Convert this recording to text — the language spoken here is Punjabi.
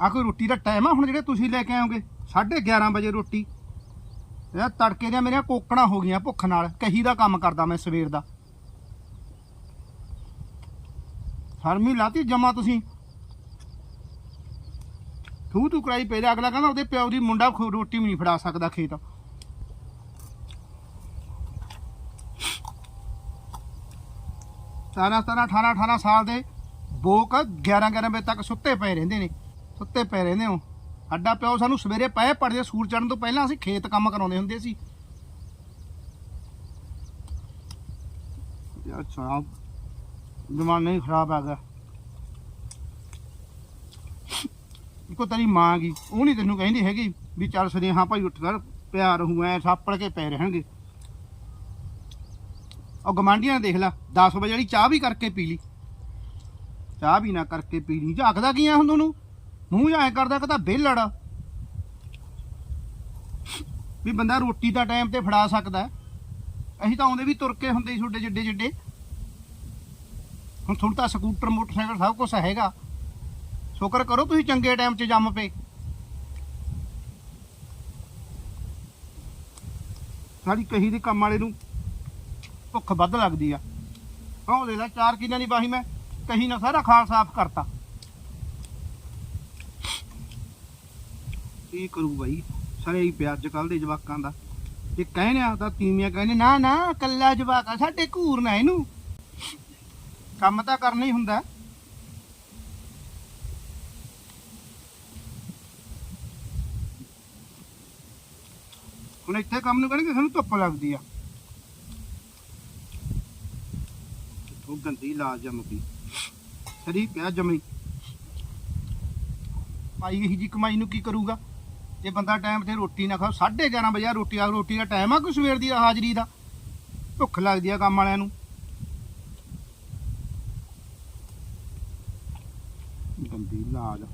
ਆ ਕੋਈ ਰੋਟੀ ਦਾ ਟਾਈਮ ਆ ਹੁਣ ਜਿਹੜੇ ਤੁਸੀਂ ਲੈ ਕੇ ਆਓਗੇ? 11:30 ਵਜੇ ਰੋਟੀ। ਇਹ ਤੜਕੇ ਦੀਆਂ ਮੇਰੀਆਂ ਕੋਕਣਾ ਹੋ ਗਈਆਂ ਭੁੱਖ ਨਾਲ। ਕਹੀ ਦਾ ਕੰਮ ਕਰਦਾ ਮੈਂ ਸਵੇਰ ਦਾ। ਹਰਮੀ ਲਾਤੀ ਜਮਾ ਤੁਸੀਂ? ਤੂੰ ਤੂ ਕਰਾਈ ਪਹਿਲੇ ਅਗਲਾ ਕਹਿੰਦਾ ਉਹਦੇ ਪਿਓ ਦੀ ਮੁੰਡਾ ਰੋਟੀ ਵੀ ਨਹੀਂ ਫੜਾ ਸਕਦਾ ਖੇਤ। ਸਤਾਰਾਂ ਸਤਾਰਾਂ 18 18 ਸਾਲ ਦੇ ਬੋਕ 11 11 ਵਜੇ ਤੱਕ ਸੁੱਤੇ ਪਏ ਰਹਿੰਦੇ ਨੇ। ਸੁੱਤੇ ਪੈ ਰਹਿੰਦੇ ਹੋ ਸਾਡਾ ਪਿਓ ਸਾਨੂੰ ਸਵੇਰੇ ਪਏ ਪੜਦੇ ਸੂਰ ਚੜਨ ਤੋਂ ਪਹਿਲਾਂ ਅਸੀਂ ਖੇਤ ਕੰਮ ਕਰਾਉਂਦੇ ਹੁੰਦੇ ਸੀ। ਯਾਰ ਸਾਬ ਜ਼ਮਾਨਾ ਹੀ ਖਰਾਬ ਆ ਗਿਆ ਇੱਕੋ ਤੇਰੀ ਮਾਂ ਗਈ ਉਹ ਨਹੀਂ ਤੈਨੂੰ ਕਹਿੰਦੀ ਹੈਗੀ ਵੀ ਚੱਲ ਸਨੇਹਾ ਭਾਈ ਉੱਠ ਕਰ, ਪਿਆਰ ਰਹੂ ਐ ਸਾਪੜ ਕੇ ਪੈ ਰਹਿਣਗੇ। ਉਹ ਗਮਾਂਡੀਆਂ ਨੇ ਦੇਖ ਲੈ 10 ਵਜੇ ਵਾਲੀ ਚਾਹ ਵੀ ਕਰਕੇ ਪੀ ਲਈ। ਚਾਹ ਵੀ ਨਾ ਕਰਕੇ ਪੀ ਲਈ। ਝਾਕਦਾ ਕੀ ਆ ਹੁਣ ਤੁਹਾਨੂੰ ਮੂੰਹ ਐ ਕਰਦਾ ਕਿ ਤਾਂ ਵਿਹਲੜ ਵੀ ਬੰਦਾ ਰੋਟੀ ਦਾ ਟਾਈਮ ਤੇ ਫੜਾ ਸਕਦਾ ਅਸੀਂ ਤਾਂ ਆਉਂਦੇ ਵੀ ਤੁਰ ਕੇ ਹੁੰਦੇ ਸੀ ਛੋਟੇ ਜਿੱਡੇ ਜਿੱਡੇ। ਹੁਣ ਤੁਹਾਨੂੰ ਸਕੂਟਰ, ਮੋਟਰਸਾਈਕਲ ਸਭ ਕੁਝ ਹੈਗਾ। ਸ਼ੁਕਰ ਕਰੋ ਤੁਸੀਂ ਚੰਗੇ ਟਾਈਮ 'ਚ ਜੰਮ ਪਏ। ਸਾਡੀ ਕਹੀ ਦੇ ਕੰਮ ਵਾਲੇ ਨੂੰ ਭੁੱਖ ਵੱਧ ਲੱਗਦੀ ਆ। ਆਹ ਦੇ ਲੈ, ਚਾਰ ਕਿੱਲਿਆਂ ਦੀ ਬਾਹੀ ਮੈਂ, ਕਹੀ ਨਾ ਸਾਰਾ ਖਾਲ ਸਾਫ਼ ਕਰਤਾ। ਕੀ ਕਰੂ ਬਾਈ? ਸਾਰੇ ਹੀ ਪਿਆ ਅੱਜ ਕੱਲ ਦੇ ਜਵਾਕਾਂ ਦਾ। ਜੇ ਕਹਿੰਦੇ ਆ ਤਾਂ ਤੀਵੀਆਂ ਕਹਿੰਦੇ, ਨਾ ਨਾ ਕੱਲਾ ਜਵਾਕ ਆ, ਸਾਡੇ ਘੂਰ ਨਾ ਇਹਨੂੰ। ਕੰਮ ਤਾਂ ਕਰਨਾ ਹੀ ਹੁੰਦਾ। ਹੁਣ ਇੱਥੇ ਕੰਮ ਨੂੰ ਕਹਿੰਦੇ ਸਾਨੂੰ ਧੁੱਪ ਲੱਗਦੀ ਆ। ਉਹ ਗੰਦੀ ਲਾਲ ਜਮਦੀ। ਸਰੀ ਪਿਆ ਜਮੀ। ਭਾਈ ਇਹੀ ਜੀ ਕਮਾਈ ਨੂੰ ਕੀ ਕਰੂਗਾ? ਜੇ ਬੰਦਾ ਟਾਈਮ ਤੇ ਰੋਟੀ ਨਾ ਖਾਓ 11:30 ਵਜੇ ਰੋਟੀ, ਆ ਰੋਟੀ ਦਾ ਟਾਈਮ ਆ, ਕੋਈ ਸਵੇਰ ਦੀ ਹਾਜ਼ਰੀ ਦਾ। ਭੁੱਖ ਲੱਗਦੀ ਆ ਕੰਮ ਵਾਲਿਆਂ ਨੂੰ। ਗੰਦੀ ਲਾਲ